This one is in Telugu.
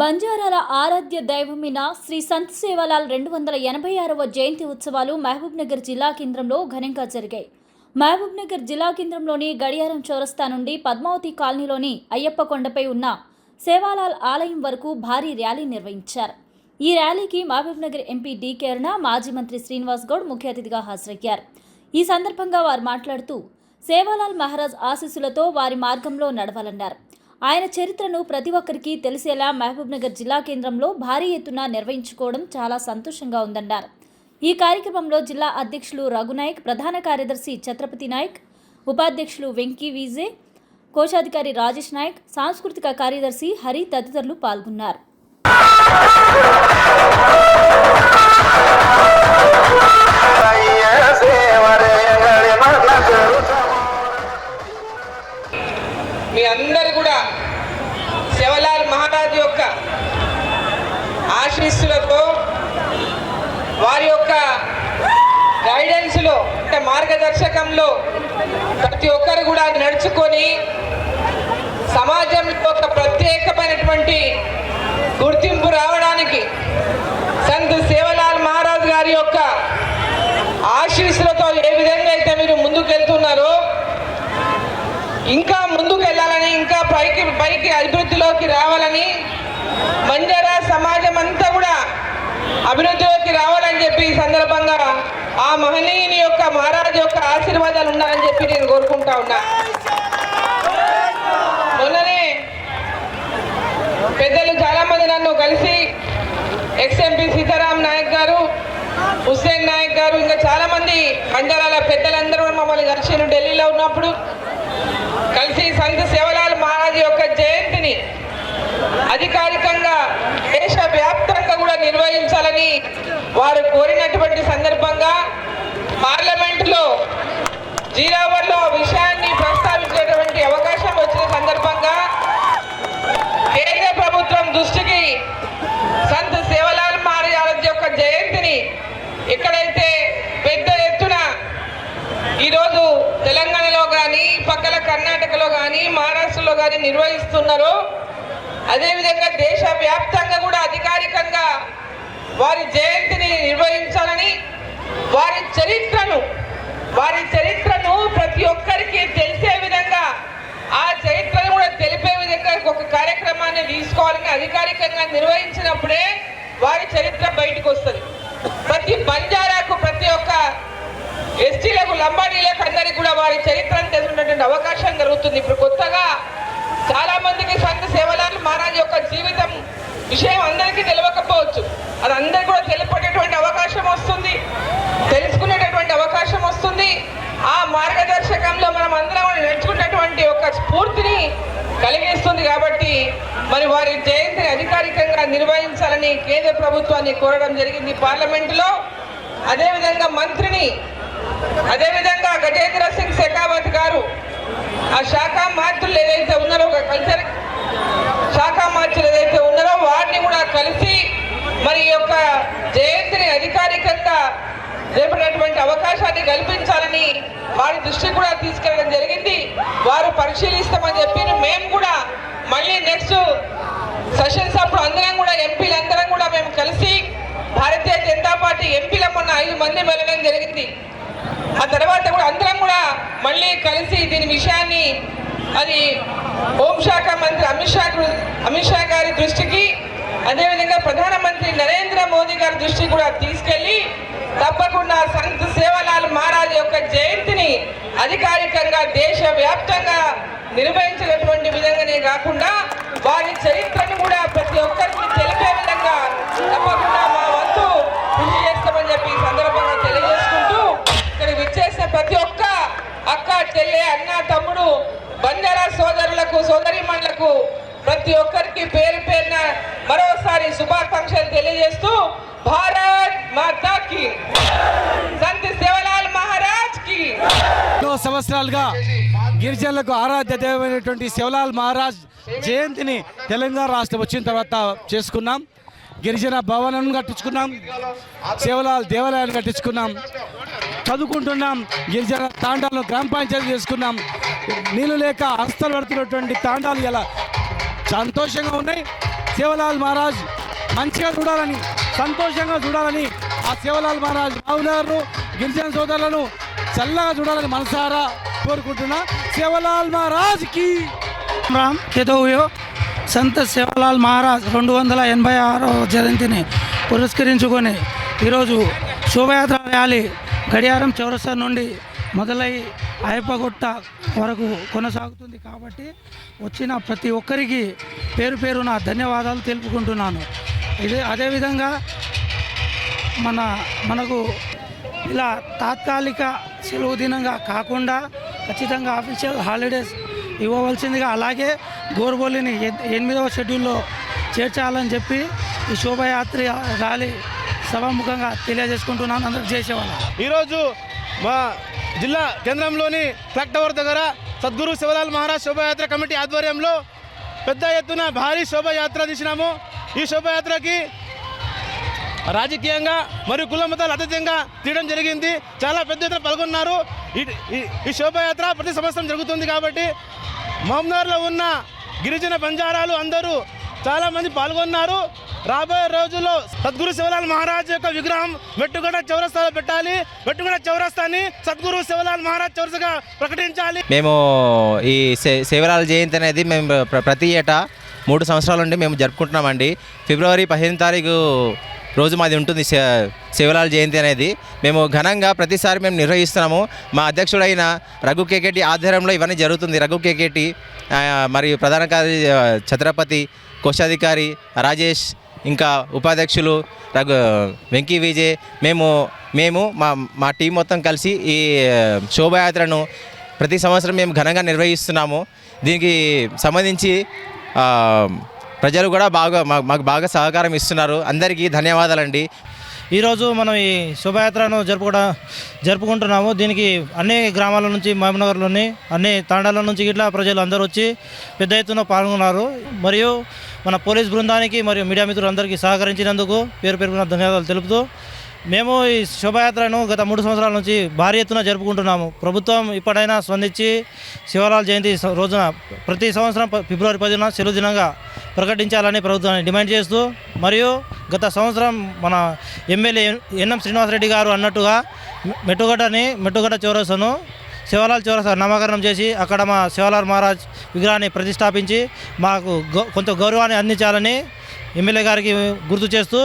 బంజారాల ఆరాధ్య దైవమైన శ్రీ సంత్ సేవాలాల్ రెండు వందల ఎనభై ఆరవ జయంతి ఉత్సవాలు మహబూబ్నగర్ జిల్లా కేంద్రంలో ఘనంగా జరిగాయి. మహబూబ్నగర్ జిల్లా కేంద్రంలోని గడియారం చౌరస్తా నుండి పద్మావతి కాలనీలోని అయ్యప్ప కొండపై ఉన్న సేవాలాల్ ఆలయం వరకు భారీ ర్యాలీ నిర్వహించారు. ఈ ర్యాలీకి మహబూబ్నగర్ ఎంపీ డి కేరణ మాజీ మంత్రి శ్రీనివాస్ గౌడ్ ముఖ్య అతిథిగా హాజరయ్యారు. ఈ సందర్భంగా వారు మాట్లాడుతూ సేవాలాల్ మహారాజ్ ఆశీస్సులతో వారి మార్గంలో నడవాలన్నారు. ఆయన చరిత్రను ప్రతి ఒక్కరికి తెలిసేలా మహబూబ్నగర్ జిల్లా కేంద్రంలో భారీ ఎత్తున నిర్వహించుకోవడం చాలా సంతోషంగా ఉందన్నారు. ఈ కార్యక్రమంలో జిల్లా అధ్యక్షులు రఘునాయక్ ప్రధాన కార్యదర్శి ఛత్రపతి నాయక్ ఉపాధ్యక్షులు వెంకీ వీజే కోశాధికారి రాజేష్ నాయక్ సాంస్కృతిక కార్యదర్శి హరి తదితరులు పాల్గొన్నారు. మీ అందరు కూడా శివలాల్ మహారాజ్ యొక్క ఆశీస్సులతో వారి యొక్క గైడెన్స్లో అంటే మార్గదర్శకంలో ప్రతి ఒక్కరు కూడా నడుచుకొని సమాజంలో ఒక ప్రత్యేకమైనటువంటి గుర్తింపు రావడానికి సంత్ సేవలాల్ మహారాజ్ గారి యొక్క ఆశీస్సులతో ఏ విధంగా అయితే మీరు ముందుకు వెళ్తున్నారో ఇంకా ముందు ఇంకా పైకి పైకి అభివృద్ధిలోకి రావాలని బంజారా సమాజం అంతా కూడా అభివృద్ధిలోకి రావాలని చెప్పి ఈ సందర్భంగా ఆ మహనీయుని యొక్క మహారాజు యొక్క ఆశీర్వాదాలు ఉండాలని చెప్పి నేను కోరుకుంటా ఉన్నా. మొన్ననే పెద్దలు చాలా మంది నన్ను కలిసి ఎక్స్ఎంపీ సీతారాం నాయక్ గారు హుస్సేన్ నాయక్ గారు ఇంకా చాలా మంది పెద్దలందరూ మమ్మల్ని కలిసి ఢిల్లీలో ఉన్నప్పుడు కలిసి సంత సేవలాల్ మహారాజ్ యొక్క జయంతిని అధికారికంగా దేశ వ్యాప్తంగా కూడా నిర్వహించాలని వారు కోరినటువంటి సందర్భంగా పార్లమెంటులో జీరావర్లో విషయాన్ని ప్రస్తావించేటువంటి అవకాశం వచ్చిన సందర్భంగా కేంద్ర ప్రభుత్వం దృష్టికి సంత్ సేవలాల్ మహారాజ్ యొక్క జయంతిని ఎక్కడైతే పెద్ద ఎత్తున ఈరోజు తెలంగాణలో కానీ పక్కల కర్ణాటకలో కానీ మహారాష్ట్రలో కానీ నిర్వహిస్తున్నారు అదేవిధంగా దేశ వ్యాప్తంగా కూడా అధికారికంగా వారి జయంతిని నిర్వహించాలని వారి చరిత్రను వారి చరిత్రను ప్రతి ఒక్కరికి తెలిసే విధంగా ఆ చరిత్రను కూడా తెలిపే విధంగా ఒక కార్యక్రమాన్ని తీసుకోవాలని అధికారికంగా నిర్వహించినప్పుడే వారి చరిత్ర బయటకు వస్తుంది. ప్రతి బంజారాకు ప్రతి ఒక్క ఎస్టీలకు లంబాడీలకు అందరికీ కూడా వారి చరిత్రను తెలిసినటువంటి అవకాశం కలుగుతుంది. ఇప్పుడు కొత్తగా చాలా మందికి సంత సేవలాల్ మహారాజ్ యొక్క జీవితం విషయం అందరికీ తెలియకపోవచ్చు అది అందరికీ కూడా తెలిపేటటువంటి అవకాశం వస్తుంది. తెలుసుకునేటటువంటి అవకాశం వస్తుంది. ఆ మార్గదర్శకంలో మనం అందరం నడుచుకున్నటువంటి నేర్చుకున్నటువంటి ఒక స్ఫూర్తిని కలిగిస్తుంది కాబట్టి మరి వారి జయంతిని అధికారికంగా నిర్వహించాలని కేంద్ర ప్రభుత్వాన్ని కోరడం జరిగింది పార్లమెంటులో. అదేవిధంగా మంత్రిని అదేవిధంగా గజేంద్ర సింగ్ షెకావత్ గారు ఆ శాఖ మంత్రులు ఏదైతే ఉన్నారో ఒక కల్చర్ శాఖ మార్చులు ఏదైతే ఉన్నారో వారిని కూడా కలిసి మరి ఈ యొక్క జయంతిని అధికారికంగా రేపటినటువంటి అవకాశాన్ని కల్పించాలని వారి దృష్టికి కూడా తీసుకెళ్ళడం జరిగింది. వారు పరిశీలిస్తామని చెప్పి మేము కూడా మళ్ళీ నెక్స్ట్ సెషన్స్ అప్పుడు అందరం కూడా ఎంపీలు అందరం కూడా మేము కలిసి భారతీయ జనతా పార్టీ ఎంపీల మొన్న ఐదు మంది వెళ్ళడం జరిగింది. ఆ తర్వాత కూడా అందరం కూడా మళ్ళీ కలిసి దీని విషయాన్ని అది హోంశాఖ మంత్రి అమిత్ షా అమిత్ షా గారి దృష్టికి అదేవిధంగా ప్రధానమంత్రి నరేంద్ర మోదీ గారి దృష్టికి కూడా తీసుకెళ్ళి తప్పకుండా సంత్ సేవలాల్ మహారాజ్ యొక్క జయంతిని అధికారికంగా దేశ వ్యాప్తంగా నిర్వహించినటువంటి విధంగానే కాకుండా వారి చరిత్రను కూడా ప్రతి ఒక్కరికి తెలిపే విధంగా తప్పకుండా మా వంతు కృషి చేస్తామని చెప్పి ఈ సందర్భంగా తెలియజేసుకుంటూ ఇక్కడ విచ్చేసిన ప్రతి ఒక్క అక్క చెల్లె అన్న తమ్ముడు బంజారా సోదరులకు సోదరిమణులకు ప్రతి ఒక్కరికి పేరు పేరున మరోసారి శుభాకాంక్షలు తెలియజేస్తూ భారత్ మాతాకి. సంత్ సేవలాల్ మహారాజ్కి ఎన్నో సంవత్సరాలుగా గిరిజనులకు ఆరాధ్య దైవమైనటువంటి శివలాల్ మహారాజ్ జయంతిని తెలంగాణ రాష్ట్రం వచ్చిన తర్వాత చేసుకున్నాం. గిరిజన భవనం కట్టించుకున్నాం. శివలాల్ దేవాలయాన్ని కట్టించుకున్నాం. చదువుకుంటున్నాం. గిరిజన తాండాలను గ్రామ పంచాయతీ చేసుకున్నాం. నీళ్ళు లేక హస్తలు పడుతున్నటువంటి తాండాలు ఎలా సంతోషంగా ఉన్నాయి. శివలాల్ మహారాజ్ మంచిగా చూడాలని సంతోషంగా చూడాలని ఆ శివలాల్ మహారాజ్ మహబూబ్నగర్ను గిరిజన సోదరులను చల్లగా చూడాలని మనసారా కోరుకుంటున్నా. మహారాజ్ మహారాజ్కి రామ్ కేదవ్యో సంత శివలాల్ మహారాజ్ రెండు వందల ఎనభై ఆరో జయంతిని పురస్కరించుకొని ఈరోజు శోభయాత్ర ర్యాలీ గడియారం చౌరస్తా నుండి మొదలై అయపగొట్ట వరకు కొనసాగుతుంది కాబట్టి వచ్చిన ప్రతి ఒక్కరికి పేరు పేరున ధన్యవాదాలు తెలుపుకుంటున్నాను. ఇదే అదేవిధంగా మన మనకు ఇలా తాత్కాలిక సెలవు దినంగా కాకుండా ఖచ్చితంగా ఆఫీషియల్ హాలిడేస్ ఇవ్వవలసిందిగా అలాగే గోరుబోలిని ఎనిమిదవ షెడ్యూల్లో చేర్చాలని చెప్పి ఈ శోభయాత్ర ర్యాలీ సభాముఖంగా తెలియజేసుకుంటున్నాను. అందరికి చేసేవాళ్ళం ఈరోజు మా జిల్లా కేంద్రంలోని క్లాక్ టవర్ దగ్గర సద్గురు శివలాల్ మహారాజ్ శోభాయాత్ర కమిటీ ఆధ్వర్యంలో పెద్ద ఎత్తున భారీ శోభాయాత్ర తీసినాము. ఈ శోభాయాత్రకి రాజకీయంగా మరియు కుల మతాలు అతీతంగా తీయడం జరిగింది. చాలా పెద్ద ఎత్తున పాల్గొన్నారు. ఈ- శోభయాత్ర శోభాయాత్ర ప్రతి సంవత్సరం జరుగుతుంది కాబట్టి మహమ్నగర్లో ఉన్న గిరిజన బంజారాలు అందరూ చాలామంది పాల్గొన్నారు. రాబోయే రోజుల్లో సద్గురు శివలాల్ మహారాజ్ యొక్క విగ్రహం మెట్టుగడ చౌరస్తాలో పెట్టాలి. మెట్టుగడ చౌరస్తాని సద్గురు శివలాల్ మహారాజ్ చౌరస్తగా ప్రకటించాలి. మేము ఈ సే జయంతి అనేది మేము ప్ర- ప్రతి ఏటా మూడు సంవత్సరాల నుండి మేము జరుపుకుంటున్నామండి. ఫిబ్రవరి పదిహేను తారీఖు రోజు మాది ఉంటుంది శివలాల్ జయంతి అనేది. మేము ఘనంగా ప్రతిసారి మేము నిర్వహిస్తున్నాము. మా అధ్యక్షుడైన రఘు కేకేటి ఆధ్వర్యంలో ఇవన్నీ జరుగుతుంది. రఘు కేకేటి మరియు ప్రధాన కార్య ఛత్రపతి కోశాధికారి రాజేష్ ఇంకా ఉపాధ్యక్షులు రఘు వెంకీ విజయ్ మేము మేము మా మా టీం మొత్తం కలిసి ఈ శోభాయాత్రను ప్రతి సంవత్సరం మేము ఘనంగా నిర్వహిస్తున్నాము. దీనికి సంబంధించి ప్రజలు కూడా బాగా మా- మాకు బాగా సహకారం ఇస్తున్నారు. అందరికీ ధన్యవాదాలండి. ఈరోజు మనం ఈ శోభయాత్రను జరుపుకోవడం జరుపుకుంటున్నాము. దీనికి అన్ని గ్రామాల నుంచి మహబూబ్నగర్లోని అన్ని తాండాల నుంచి ఇట్లా ప్రజలు అందరూ వచ్చి పెద్ద ఎత్తున పాల్గొన్నారు. మరియు మన పోలీస్ బృందానికి మరియు మీడియా మిత్రులందరికీ సహకరించినందుకు పేరు పేరున ధన్యవాదాలు తెలుపుతూ మేము ఈ శోభయాత్రను గత మూడు సంవత్సరాల నుంచి భారీ ఎత్తున జరుపుకుంటున్నాము. ప్రభుత్వం ఇప్పుడైనా స్పందించి శివలాల్ జయంతి రోజున ప్రతి సంవత్సరం ఫిబ్రవరి పదిన సెలవు దినంగా ప్రకటించాలని ప్రభుత్వాన్ని డిమాండ్ చేస్తూ మరియు గత సంవత్సరం మన ఎమ్మెల్యే ఎన్ఎం శ్రీనివాసరెడ్డి గారు అన్నట్టుగా మెట్టుగడ్డని మెట్టుగడ్డ చౌరసను శివలాల్ చౌరస నామకరణం చేసి అక్కడ మా శివలాల్ మహారాజ్ విగ్రహాన్ని ప్రతిష్టాపించి మాకు కొంత గౌరవాన్ని అందించాలని ఎమ్మెల్యే గారికి గుర్తు చేస్తూ